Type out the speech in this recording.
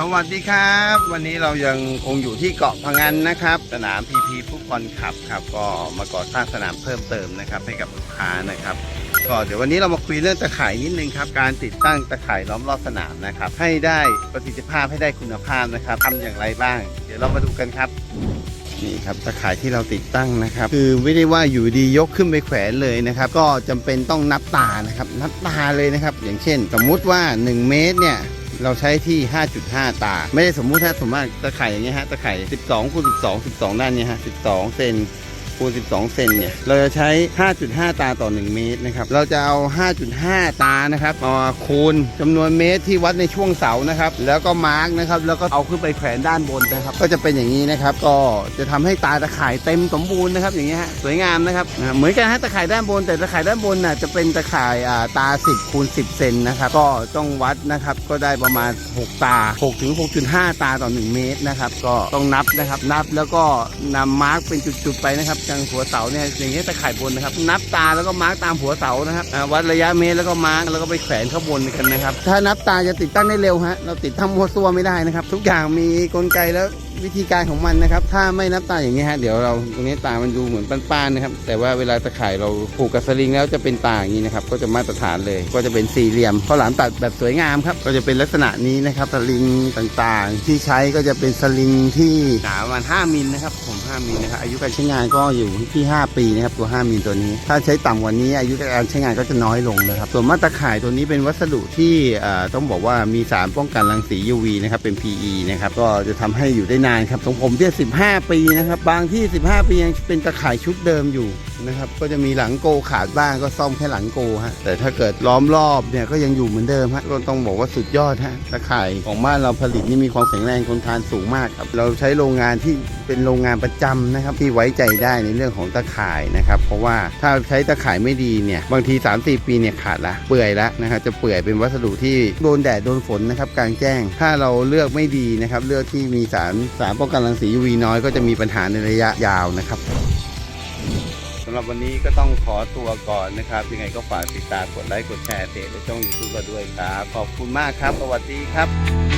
สวัสดีครับ วันนี้เรายังคงอยู่ที่เกาะพังงันนะครับ สนามพีพีฟุตบอลคลับครับ ก็มาก่อสร้างสนามเพิ่มเติมนะครับ ให้กับลูกค้านะครับ ก็เดี๋ยววันนี้เรามาคุยเรื่องตะข่ายนิดนึงครับการติดตั้งตะข่ายล้อมรอบสนามนะครับ ให้ได้ประสิทธิภาพให้ได้คุณภาพนะครับทำอย่างไรบ้าง เดี๋ยวเรามาดูกันครับนี่ครับตะข่ายที่เราติดตั้งนะครับ คือไม่ได้ว่าอยู่ดียกขึ้นไปแขวนเลยนะครับ ก็จำเป็นต้องนับตานะครับ นับตาเลยนะครับ อย่างเช่น สมมุติว่า 1 เมตรเนี่ย เราใช้ที่ 5.5 ตา ไม่ได้สมมุติถ้าสมมติตะข่ายอย่างเงี้ยฮะตะข่าย12คูณ12 12 ด้านเนี้ยฮะ 12 เซน คูณ 12 เซนเนี่ย เราจะใช้ 5.5 ตาต่อ 1 เมตรนะครับ เราจะเอา 5.5 ตานะครับมาคูณจำนวนเมตรที่วัดในช่วงเสานะครับ แล้วก็มาร์กนะครับ แล้วก็เอาขึ้นไปแขวนด้านบนนะครับ ก็จะเป็นอย่างนี้นะครับ ก็จะทำให้ตาตะข่ายเต็มสมบูรณ์นะครับ อย่างเงี้ยฮะ สวยงามนะครับเหมือนกันฮะตะข่ายด้านบน แต่ตะข่ายด้านบนน่ะจะเป็นตะข่ายอ่าตา 10คูณ10 เซนนะครับ ก็ต้องวัดนะครับ ก็ได้ประมาณ 6 ตา6ถึง6.5 ตาต่อ 1 เมตรนะครับ ก็ต้องนับนะครับ นับแล้วก็นำมาร์กเป็นจุดๆไปนะครับจังหัวเสาเนี่ยอย่างเงี้ยตะข่ายบนนะครับ นับตาแล้วก็มาร์กตามหัวเสานะครับอ่าวัดระยะเมตรแล้วก็มาร์กแล้วก็ไปแขวนข้างบนกันนะครับ ถ้านับตาจะติดตั้งได้เร็วฮะเราติดทำหัวซัวไม่ได้นะครับ ทุกอย่างมีกลไกแล้ว วิธีการของมันนะครับ ถ้าไม่นับตาอย่างนี้ฮะเดี๋ยวเราตรงนี้ตามันดูเหมือนป้านๆนะครับ แต่ว่าเวลาตะข่ายเราผูกกับสลิงแล้วจะเป็นตาอย่างนี้นะครับ ก็จะมาตรฐานเลย ก็จะเป็นสี่เหลี่ยมข้าวหลามตัดแบบสวยงามครับ ก็จะเป็นลักษณะนี้นะครับสลิงต่างๆ ที่ใช้ก็จะเป็นสลิงที่หนาประมาณ5มิลนะครับ ผม5มิลนะครับอายุการใช้งานก็อยู่ที่ 5 ปีนะครับตัว 5มิลตัวนี้ ถ้าใช้ต่ำกว่านี้อายุการใช้งานก็จะน้อยลงนะครับ ส่วนมาตรข่ายตัวนี้เป็นวัสดุที่ต้องบอกว่ามีสารป้องกันรังสี UV นะครับเป็น PE นะครับก็จะทำให้อยู่ได้นานครับของผมที่15ปีนะครับ บางที่ 15 ปียังเป็นตะข่ายชุดเดิมอยู่นะครับ ก็จะมีหลังโกขาดบ้างก็ซ่อมแค่หลังโกฮะ แต่ถ้าเกิดล้อมรอบเนี่ยก็ยังอยู่เหมือนเดิมฮะก็ต้องบอกว่าสุดยอดฮะตะข่ายของบ้านเราผลิตนี่มีความแข็งแรงทนทานสูงมากครับเราใช้โรงงานที่เป็นโรงงานประจำนะครับที่ไว้ใจได้ในเรื่องของตะข่ายนะครับ เพราะว่าถ้าใช้ตะข่ายไม่ดีเนี่ยบางที 3-4 ปีเนี่ยขาดละเปื่อยละนะครับจะเปื่อยเป็นวัสดุที่โดนแดดโดนฝนนะครับกลางแจ้ง ถ้าเราเลือกไม่ดีนะครับเลือกที่มีสารสารป้องกันรังสี UV น้อยก็จะมีปัญหาในระยะยาวนะครับ สำหรับวันนี้ก็ต้องขอตัวก่อนนะครับ ยังไงก็ฝากติดตามกดไลค์กดแชร์เพจและช่องยูทูบเราด้วยครับ ขอบคุณมากครับ สวัสดีครับ